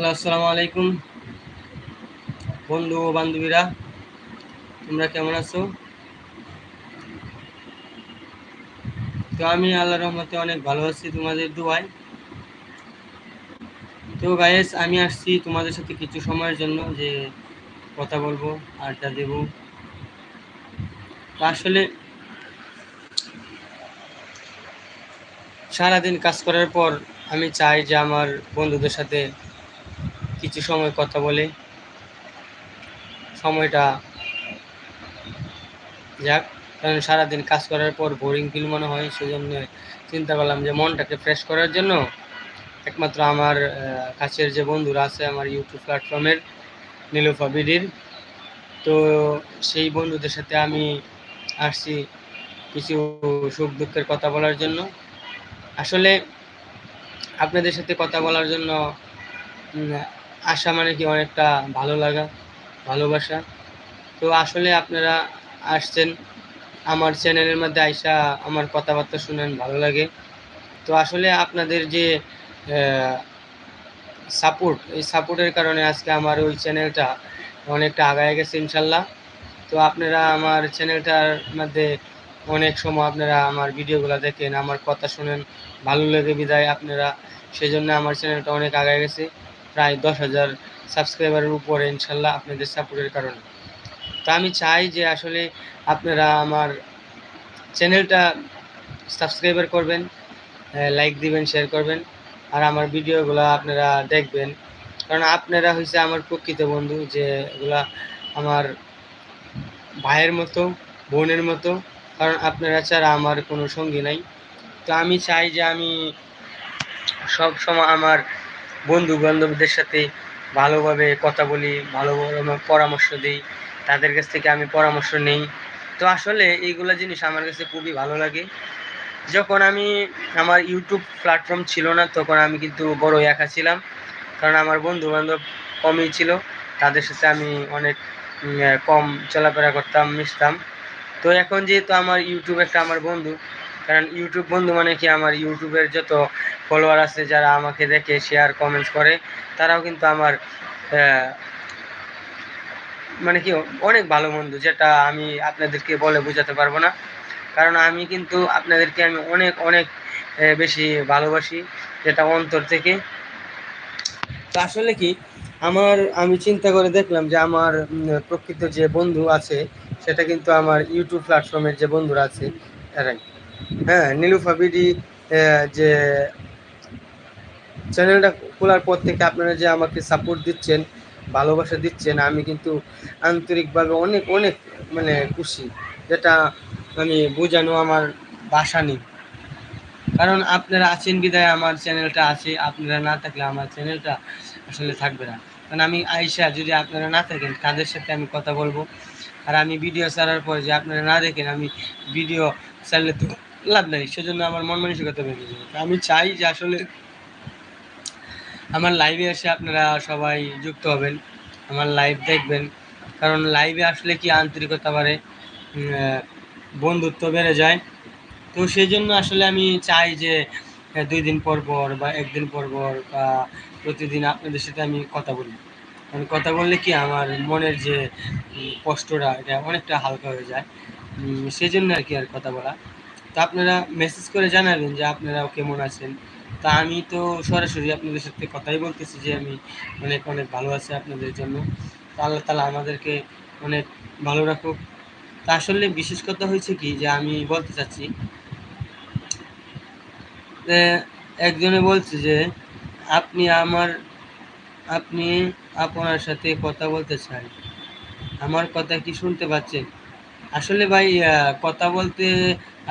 Hello, আসসালামু আলাইকুম। বন্ধু ও বান্ধবীরা, তোমরা কেমন আছো? তো আমি আল্লাহ রহমতে অনেক ভালো আছি তোমাদের দুয়ায়। তো গায়েস আমি আসছি তোমাদের সাথে কিছু সময়ের জন্য যে কথা বলব, আড্ডা দেব। আসলে সারাদিন কাজ করার পর আমি চাই যে আমার বন্ধুদের সাথে কিছু সময় কথা বলে। সময়টা যাক, কারণ সারাদিন কাজ করার পর বোরিং ফিল মনে হয়, সেজন্য চিন্তা করলাম যে মনটাকে ফ্রেশ করার জন্য একমাত্র আমার কাছের যে বন্ধুরা আছে, আমার ইউটিউব প্ল্যাটফর্মের নীলুফা বিডির। তো সেই বন্ধুদের সাথে আমি আসছি কিছু সুখ দুঃখের কথা বলার জন্য। আসলে আপনাদের সাথে কথা বলার জন্য আসা মানে কি অনেকটা ভালো লাগা, ভালোবাসা। তো আসলে আপনারা আসছেন, আমার চ্যানেলের মধ্যে আইসা আমার কথাবার্তা শুনেন, ভালো লাগে। তো আসলে আপনাদের যে সাপোর্ট এই সাপোর্টের কারণে আজকে আমার ওই চ্যানেলটা অনেকটা আগায় গেছে, ইনশাল্লাহ। তো আপনারা আমার চ্যানেলটার মধ্যে অনেক সময় আপনারা আমার ভিডিওগুলো দেখেন, আমার কথা শুনেন, ভালো লেগে বিদায় আপনারা। সেই জন্য আমার চ্যানেলটা অনেক আগায় গেছে। প্রায় দশ হাজার সাবস্ক্রাইবারের উপরে ইনশাল্লাহ আপনাদের সাপোর্টের কারণে। তো আমি চাই যে আসলে আপনারা আমার চ্যানেলটা সাবস্ক্রাইবার করবেন লাইক দিবেন, শেয়ার করবেন, আর আমার ভিডিওগুলো আপনারা দেখবেন। কারণ আপনারা হয়েছে আমার প্রকৃত বন্ধু, যে এগুলা আমার ভাইয়ের মতো, বোনের মতো, কারণ আপনারা ছাড়া আমার কোনো সঙ্গী নাই। তো আমি চাই যে আমি সব সময় আমার বন্ধু বান্ধবদের সাথে ভালোভাবে কথা বলি ভালোভাবে পরামর্শ দিই, তাদের কাছ থেকে আমি পরামর্শ নেই। তো আসলে এইগুলো জিনিস আমার কাছে খুবই ভালো লাগে। যখন আমি, আমার ইউটিউব প্ল্যাটফর্ম ছিল না, তখন আমি কিন্তু বড় একা ছিলাম। কারণ আমার বন্ধু বান্ধব কমই ছিল, তাদের সাথে আমি অনেক কম চলাফেরা করতাম, মিশতাম। তো এখন যেহেতু আমার ইউটিউব একটা আমার বন্ধু, কারণ ইউটিউব বন্ধু মানে কি? আমার ইউটিউবের যত ফলোয়ার আছে যারা আমাকে দেখে শেয়ার কমেন্টস করে, তারাও কিন্তু আমার মানে কি, অনেক ভালো বন্ধু, যেটা আমি আপনাদেরকে বলে বোঝাতে পারব না। কারণ আমি কিন্তু আপনাদেরকে আমি অনেক অনেক বেশি ভালোবাসি, যেটা অন্তর থেকে। তো আসলে কি, আমার, আমি চিন্তা করে দেখলাম যে আমার প্রকৃত যে বন্ধু আছে, সেটা কিন্তু আমার ইউটিউব প্ল্যাটফর্মের যে বন্ধুরা আছে হ্যাঁ নীলুফা বিডি যে চ্যানেলটা খোলার পর থেকে আপনারা যে আমাকে সাপোর্ট দিচ্ছেন, ভালোবাসা দিচ্ছেন, আমি কিন্তু আন্তরিকভাবে অনেক অনেক মানে খুশি। যেটা আমি বোঝানো আমার বাসা নেই। কারণ আপনারা আছেন বিদায় আমার চ্যানেলটা আছে, আপনারা না থাকলে আমার চ্যানেলটা আসলে থাকবে না। কারণ আমি আইসা যদি আপনারা না থাকেন তাদের সাথে আমি কথা বলব? আর আমি ভিডিও ছাড়ার পর যে আপনারা না দেখেন, আমি ভিডিও ছাড়লে তো লাভ নাই, সেজন্য আমার মন মানসিকতা বেড়ে যাবে আমি চাই যে আসলে আমার লাইভে এসে আপনারা সবাই যুক্ত হবেন, আমার লাইভ দেখবেন। কারণ লাইভে আসলে কি আন্তরিকতা বাড়ে বন্ধুত্ব বেড়ে যায়। তো সেই জন্য আসলে আমি চাই যে দুই দিন পর পর বা একদিন পর পর বা প্রতিদিন আপনাদের সাথে আমি কথা বলি। কারণ কথা বললে কি আমার মনের যে কষ্টটা, এটা অনেকটা হালকা হয়ে যায়। সেই জন্য আর কি আর কথা বলা। তো আপনারা মেসেজ করে জানাবেন যে আপনারাও কেমন আছেন তা আমি তো সরাসরি আপনাদের সাথে কথাই বলতেছি যে আমি অনেক অনেক ভালো আছি আপনাদের জন্য। তা আল্লাহ তালা আমাদেরকে অনেক ভালো রাখুক। তা আসলে বিশেষ কথা হয়েছে কি যে আমি বলতে চাচ্ছি একজনে বলছে যে আপনি আমার, আপনি আপনার সাথে কথা বলতে চাই আমার কথা কি শুনতে পাচ্ছেন? আসলে ভাই কথা বলতে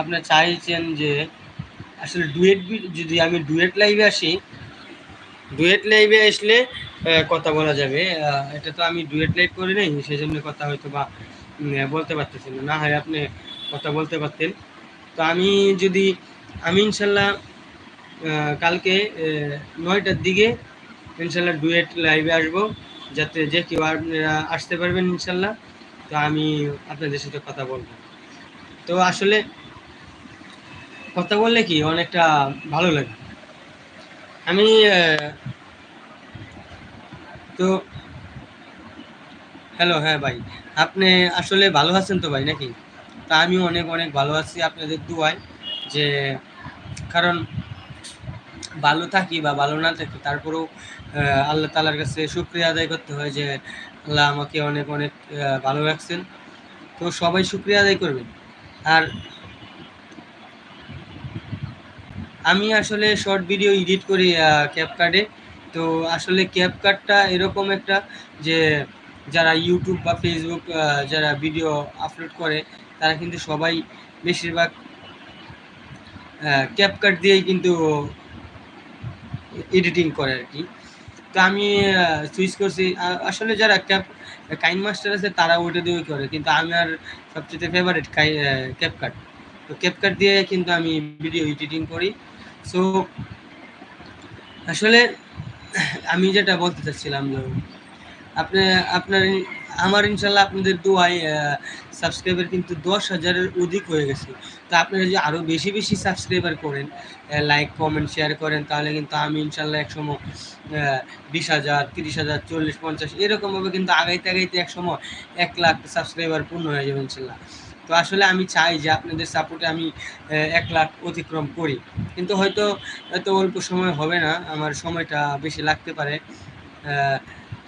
আপনার চাইছেন যে আসলে ডুয়েট যদি আমি ডুয়েট লাইভে আসি, ডুয়েট লাইভে আসলে কথা বলা যাবে। এটা তো আমি ডুয়েট লাইভ করি নাই সেই জন্য কথা হয়তো বা বলতে পারতেছেন না। হয় আপনি কথা বলতে পারতেন। তো আমি যদি, আমি ইনশাল্লাহ কালকে নয়টার দিকে ইনশাল্লাহ ডুয়েট লাইভে আসব, যাতে যে কেউ আপনারা আসতে পারবেন ইনশাল্লাহ। তো আমি আপনাদের সাথে কথা বলব। তো আসলে কথা বললে কি অনেকটা ভালো লাগে। আমি তো, হ্যালো হ্যাঁ ভাই, আপনি আসলে ভালো আছেন তো ভাই নাকি? তা আমিও অনেক অনেক ভালো আছি আপনাদের দুয়ায়, যে, কারণ ভালো থাকি বা ভালো না থাকি, তারপরেও আল্লাহ তালার কাছে শুক্রিয়া আদায় করতে হয় যে, আল্লাহ আমাকে অনেক অনেক ভালো রাখছেন। তো সবাই শুক্রিয়া আদায় করবেন। আর আমি আসলে শর্ট ভিডিও এডিট করি ক্যাপকার্ডে তো আসলে ক্যাপকার্ডটা এরকম একটা যে, যারা ইউটিউব বা ফেসবুক যারা ভিডিও আপলোড করে, তারা কিন্তু সবাই বেশিরভাগ ক্যাপকাট দিয়েই কিন্তু এডিটিং করে আর কি। তো আমি সুইচ করছি আসলে যারা ক্যাপ কাইন মাস্টার আছে, তারা ওটা দিয়েই করে। কিন্তু আমি আর সবচেয়ে ফেভারিট ক্যাপকাট তো ক্যাপকাট দিয়ে কিন্তু আমি ভিডিও এডিটিং করি। সো আসলে, আমি যেটা বলতে চাচ্ছিলাম আপনি, আপনার, আমার ইনশাল্লাহ আপনাদের দোয়াই সাবস্ক্রাইবার কিন্তু দশ হাজারের অধিক হয়ে গেছে। তো আপনারা যদি আরও বেশি বেশি সাবস্ক্রাইবার করেন লাইক কমেন্ট শেয়ার করেন, তাহলে কিন্তু আমি ইনশাল্লাহ একসময় বিশ হাজার, তিরিশ হাজার, চল্লিশ, পঞ্চাশ, এরকমভাবে কিন্তু আগাইতে আগাইতে একসময় এক লাখ সাবস্ক্রাইবার পূর্ণ হয়ে যাবে ইনশাল্লাহ। তো আসলে আমি চাই যে আপনাদের সাপোর্টে আমি এক লাখ অতিক্রম করি। কিন্তু হয়তো এত অল্প সময় হবে না, আমার সময়টা বেশি লাগতে পারে।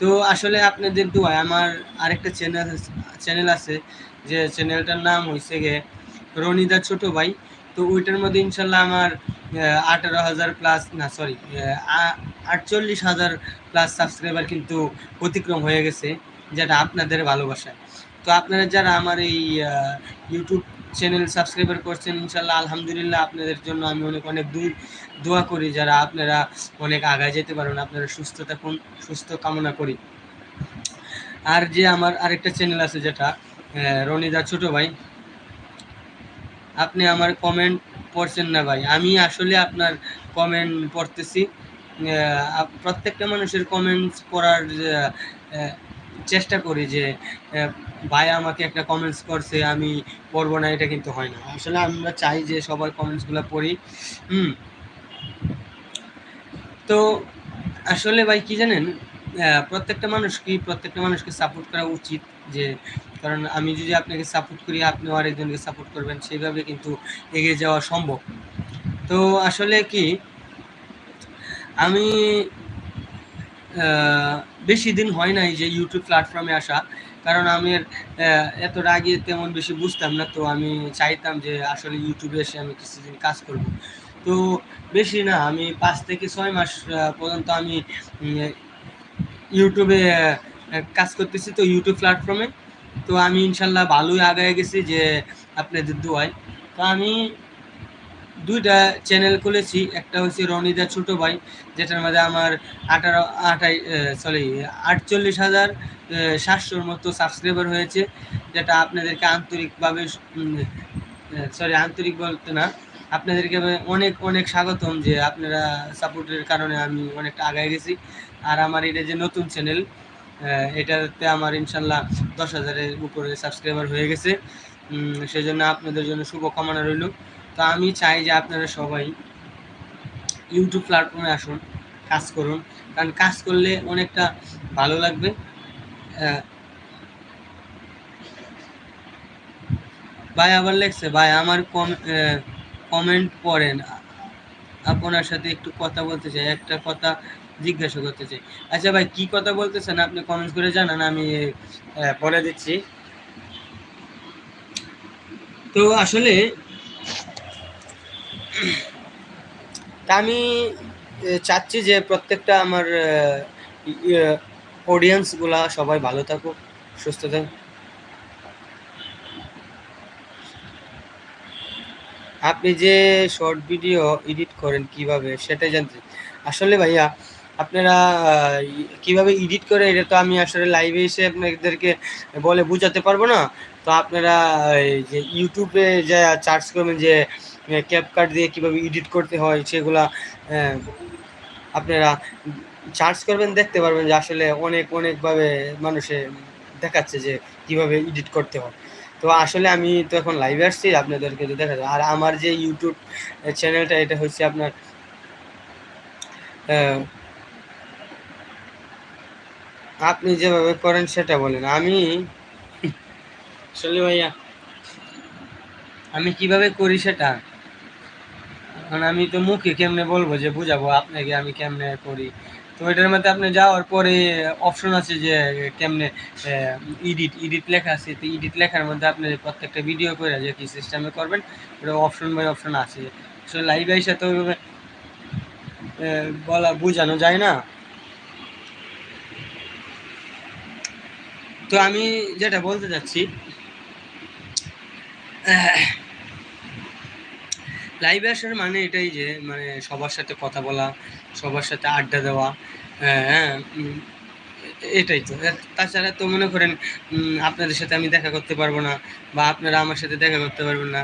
তো আসলে আপনাদের দোয়ায়, আমার আরেকটা চ্যানেল চ্যানেল আছে, যে চ্যানেলটার নাম হয়েছে গে রনিদা ছোট ভাই। তো ওইটার মধ্যে ইনশাল্লাহ আমার আঠারো হাজার প্লাস না সরি আটচল্লিশ হাজার প্লাস সাবস্ক্রাইবার কিন্তু অতিক্রম হয়ে গেছে, যেটা আপনাদের ভালোবাসায়। তো আপনারা যারা আমার এই ইউটিউব চ্যানেল সাবস্ক্রাইবার করছেন ইনশাল্লাহ আলহামদুলিল্লাহ আপনাদের জন্য আমি অনেক অনেক দূর দোয়া করি যারা আপনারা অনেক আগায় যেতে পারেন, আপনারা সুস্থ থাকুন সুস্থ কামনা করি। আর যে আমার আরেকটা চ্যানেল আছে যেটা রনিদা ছোট ভাই, আপনি আমার কমেন্ট পড়ছেন না ভাই। আমি আসলে আপনার কমেন্ট পড়তেছি প্রত্যেকটা মানুষের কমেন্টস পড়ার চেষ্টা করি যে ভাই আমাকে একটা কমেন্টস করছে, আমি পড়ব না, এটা কিন্তু হয় না। আসলে আমরা চাই যে সবার কমেন্টসগুলো পড়ি। হুম। তো আসলে ভাই কি জানেন প্রত্যেকটা মানুষ কি প্রত্যেকটা মানুষকে সাপোর্ট করা উচিত যে, কারণ আমি যদি আপনাকে সাপোর্ট করি আপনিও আরেকজনকে সাপোর্ট করবেন সেইভাবে কিন্তু এগিয়ে যাওয়া সম্ভব। তো আসলে কি, আমি বেশি দিন হয় নাই যে ইউটিউব প্ল্যাটফর্মে আসা, কারণ আমি এত আগে তেমন বেশি বুঝতাম না, তো আমি চাইতাম যে আসলে ইউটিউবে এসে আমি কিছুদিন কাজ করব। তো বেশি না, আমি পাঁচ থেকে ছয় মাস পর্যন্ত আমি ইউটিউবে কাজ করতেছি তো ইউটিউব প্ল্যাটফর্মে তো আমি ইনশাল্লাহ ভালোই আগায় গেছি যে আপনাদের দোয়ায়। তো আমি দুইটা চ্যানেল খুলেছি, একটা হচ্ছে রনিদা ছোট ভাই, যেটার মধ্যে আমার আঠারো, আঠাই সরি আটচল্লিশ হাজার সাতশোর মতো সাবস্ক্রাইবার হয়েছে, যেটা আপনাদেরকে আন্তরিকভাবে সরি আন্তরিক বলতে না, আপনাদেরকে অনেক অনেক স্বাগতম যে আপনারা সাপোর্টের কারণে আমি অনেকটা আগায় গেছি। আর আমার এটা যে নতুন চ্যানেল এটাতে আমার ইনশাল্লাহ দশ হাজারের উপরে সাবস্ক্রাইবার হয়ে গেছে। সেজন্য আপনাদের জন্য শুভকামনা রইল। তো আমি চাই যে আপনারা সবাই ইউটিউব প্ল্যাটফর্মে আসুন, কাজ করুন। কারণ কাজ করলে অনেকটা ভালো লাগবে। ভাই আবার লেখছে, ভাই আমার কমেন্ট পড়েন। আপনার সাথে একটু কথা বলতে চাই, একটা কথা জিজ্ঞাসা করতে চাই। আচ্ছা ভাই, কি কথা বলতেছেন? আপনি কমেন্ট করে জানান, আমি বলে দিচ্ছি। তো আসলে আমি চাচ্ছি যে প্রত্যেকটা আমার অডিয়েন্সগুলা সবাই ভালো থাকুক, সুস্থ থাকুক। আপনি যে শর্ট ভিডিও এডিট করেন কীভাবে, সেটাই জানতে আসলে ভাইয়া আপনারা কীভাবে এডিট করে, এটা তো আমি আসলে লাইভে এসে আপনাদেরকে বলে বুঝাতে পারব না। তো আপনারা যে ইউটিউবে যা চার্জ করবেন, যে ক্যাপকাট দিয়ে কীভাবে এডিট করতে হয়, সেগুলা আপনারা চার্জ করবেন, দেখতে পারবেন যে আসলে অনেক, অনেকভাবে মানুষে দেখাচ্ছে যে কীভাবে এডিট করতে হয়। তো আসলে আমি তো এখন লাইভে আসছি, আপনাদেরকে তো দেখা আর আমার যে ইউটিউব চ্যানেলটা এটা হচ্ছে আপনার আপনি যেভাবে করেন সেটা বলেন। আমি আসলে ভাইয়া, আমি কীভাবে করি সেটা? এখন আমি তো মুখে কেমনে বলব যে বুঝাবো আপনাকে আমি কেমনে করি। তো এটার মধ্যে আপনি যাওয়ার পরে অপশন আছে যে কেমনে ইডিট ইডিট লেখা আছে। তো এডিট লেখার মধ্যে আপনি প্রত্যেকটা ভিডিও করে যে কি সিস্টেমে করবেন, ওটা অপশন বাই অপশন আছে। আসলে লাইভ আইসা তো বলা, বোঝানো যায় না। তো আমি যেটা বলতে চাচ্ছি লাইভে আসার মানে এটাই যে মানে সবার সাথে কথা বলা সবার সাথে আড্ডা দেওয়া হ্যাঁ হ্যাঁ, এটাই তো। তাছাড়া তো মনে করেন আপনাদের সাথে আমি দেখা করতে পারব না বা আপনারা আমার সাথে দেখা করতে পারবেন না।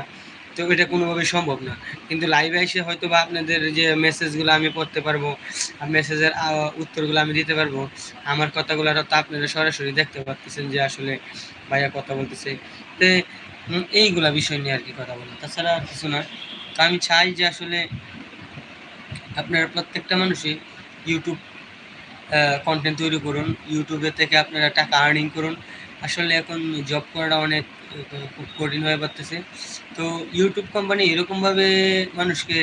তো এটা কোনোভাবেই সম্ভব না। কিন্তু লাইভে এসে হয়তো বা আপনাদের যে মেসেজগুলো আমি পড়তে পারব মেসেজের উত্তরগুলো আমি দিতে পারব, আমার কথাগুলো তো আপনারা সরাসরি দেখতে পাচ্ছেন যে আসলে ভাইয়া কথা বলতেছে। তো এইগুলা বিষয় নিয়ে আর কি কথা বলা তাছাড়া আর কিছু না। তো আমি চাই যে আসলে আপনারা প্রত্যেকটা মানুষই ইউটিউব কন্টেন্ট তৈরি করুন। ইউটিউবে থেকে আপনারা টাকা আর্নিং করুন। আসলে এখন জব করাটা অনেক খুব কঠিন হয়ে পারতেছে। তো ইউটিউব কোম্পানি এরকমভাবে মানুষকে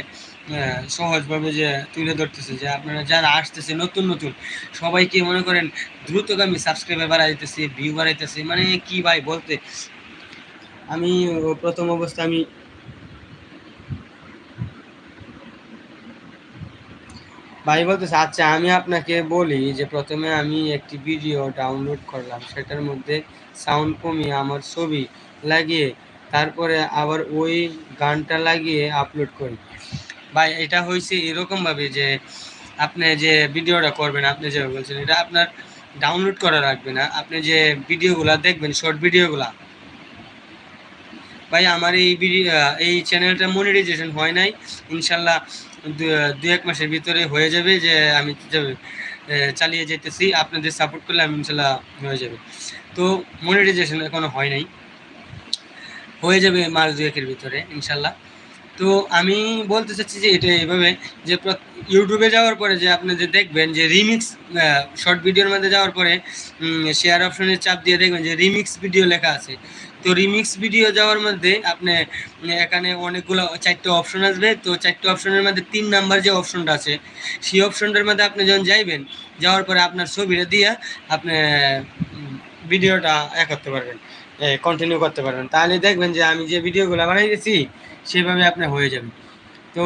সহজভাবে যে তুলে ধরতেছে, যে আপনারা যারা আসতেছে, নতুন নতুন, সবাইকে মনে করেন দ্রুতগামী সাবস্ক্রাইবার বাড়াইতেছে ভিউ বাড়াইতেছে। মানে কি ভাই বলতে? আমি প্রথম অবস্থা আমি ভাই বলতেছে আচ্ছা আমি আপনাকে বলি যে প্রথমে আমি একটি ভিডিও ডাউনলোড করলাম। সেটার মধ্যে সাউন্ড কমিয়ে আমার ছবি লাগিয়ে তারপরে আবার ওই গানটা লাগিয়ে আপলোড করি। ভাই, এটা হয়েছে এরকমভাবে যে আপনি যে ভিডিওটা করবেন, আপনি যে বলছেন, এটা আপনার ডাউনলোড করা রাখবে না। আপনি যে ভিডিওগুলা দেখবেন শর্ট ভিডিওগুলা ভাই, আমার এই ভিডিও এই চ্যানেলটা মনিটাইজেশন হয় নাই। ইনশাল্লাহ দু- এক মাসের ভিতরে হয়ে যাবে যে আমি চালিয়ে যেতেছি, আপনাদের সাপোর্ট করলে আমি ইনশাল্লাহ হয়ে যাবে। তো মনিটাইজেশন এখনও হয় নাই। হয়ে যাবে মাস দু একের ভিতরে, ইনশাল্লাহ। তো আমি বলতে চাচ্ছি যে এটা এইভাবে যে ইউটিউবে যাওয়ার পরে যে আপনি যে দেখবেন যে রিমিক্স শর্ট ভিডিওর মধ্যে যাওয়ার পরে শেয়ার অপশনের চাপ দিয়ে দেখবেন যে রিমিক্স ভিডিও লেখা আছে। তো রিমিক্স ভিডিও যাওয়ার মধ্যে আপনি এখানে অনেকগুলো চারটে অপশন আসবে। তো চারটে অপশনের মধ্যে তিন নাম্বার যে অপশনটা আছে, সেই অপশনটার মধ্যে আপনি যখন যাইবেন, যাওয়ার পরে আপনার ছবিটা দিয়ে আপনি ভিডিওটা এ করতে পারবেন কন্টিনিউ করতে পারবেন। তাহলে দেখবেন যে আমি যে ভিডিওগুলো বানাইতেছি সেভাবে আপনি হয়ে যাবে। তো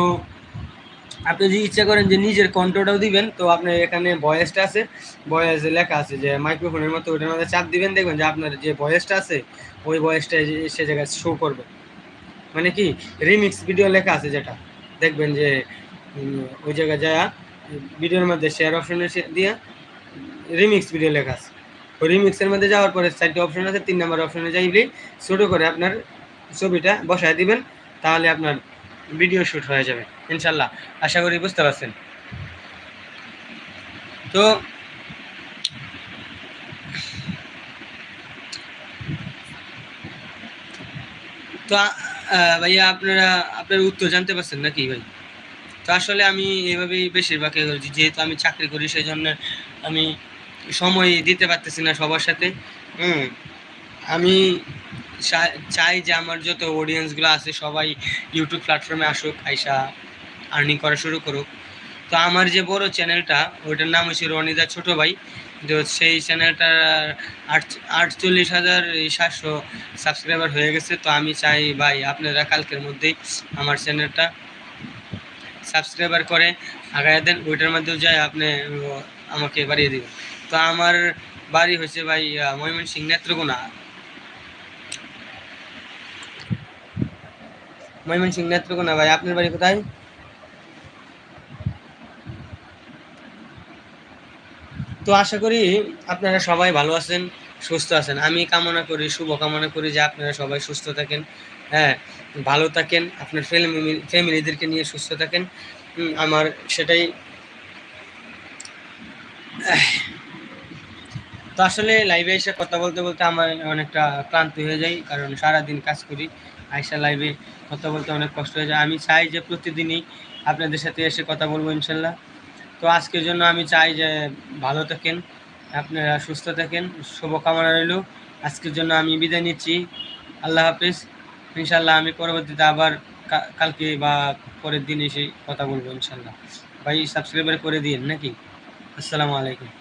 আপনি যদি ইচ্ছা করেন যে নিজের কন্ট্রোটাও দিবেন, তো আপনার এখানে ভয়েসটা আছে, ভয়েস লেখা আছে যে মাইক্রোফোনের মতো ওটার মধ্যে চাপ দিবেন, দেখবেন যে আপনার যে ভয়েসটা আছে, ওই ভয়েসটা সে জায়গায় শো করবে। মানে কি? রিমিক্স ভিডিও লেখা আছে যেটা। দেখবেন যে ওই জায়গায় যা ভিডিওর মধ্যে শেয়ার অপশনে দিয়ে, রিমিক্স ভিডিও লেখা আছে। ওই রিমিক্সের মধ্যে যাওয়ার পরে চারটি অপশন আছে, তিন নম্বর অপশনে যাইলে ছোটো করে আপনার ছবিটা বসায় দিবেন তাহলে আপনার ভিডিও শ্যুট হয়ে যাবে, ইনশাল্লাহ। আশা করি বুঝতে পারছেন। তো তো ভাইয়া আপনারা, আপনার উত্তর জানতে পারছেন নাকি ভাই? তো আসলে আমি এভাবেই বেশিরভাগ করেছি, যেহেতু আমি চাকরি করি সেই জন্য আমি সময় দিতে পারতেছি না সবার সাথে। হুম, আমি চাই যে আমার যত অডিয়েন্সগুলো আছে সবাই ইউটিউব প্ল্যাটফর্মে আসুক আইসা আর্নিং করা শুরু করুক। তো আমার যে বড় চ্যানেলটা ওইটার নাম হচ্ছে রনিদা ছোট ভাই। তো সেই চ্যানেলটার আটচল্লিশ হাজার সাতশো সাবস্ক্রাইবার হয়ে গেছে। তো আমি চাই ভাই আপনারা কালকের মধ্যেই আমার চ্যানেলটা সাবস্ক্রাইবার করে আগায় দেন। ওইটার মধ্যেও যায় আপনি আমাকে বাড়িয়ে দিবেন। তো আমার বাড়ি হচ্ছে ভাই আহ, ময়মনসিংহ নেত্রকোনা। ময়মনসিংহ নেত্রকোনা ভাই, আপনার বাড়ি কোথায়? তো আশা করি আপনারা সবাই ভালো আছেন, সুস্থ আছেন। আমি কামনা করি, শুভ কামনা করি যে আপনারা সবাই সুস্থ থাকেন হ্যাঁ ভালো থাকেন, আপনার ফ্যামিলি ফ্যামিলিদেরকে নিয়ে সুস্থ থাকেন। আমার সেটাই, তো আসলে লাইভে এসে কথা বলতে বলতে আমার অনেকটা ক্লান্ত হয়ে যাই কারণ সারাদিন কাজ করি। আইসা লাইভে কথা বলতে অনেক কষ্ট হয়ে যায়। আমি চাই যে প্রতিদিনই আপনাদের সাথে এসে কথা বলব ইনশাল্লাহ। তো আজকের জন্য আমি চাই যে ভালো থাকেন, আপনারা সুস্থ থাকেন, শুভকামনা রইল। আজকের জন্য আমি বিদায় নিচ্ছি। আল্লাহ হাফিজ। ইনশাল্লাহ আমি পরবর্তীতে আবার কালকে বা পরের দিন এসে কথা বলব ইনশাল্লাহ। ভাই সাবস্ক্রাইবার করে দিন নাকি? আসসালামু আলাইকুম।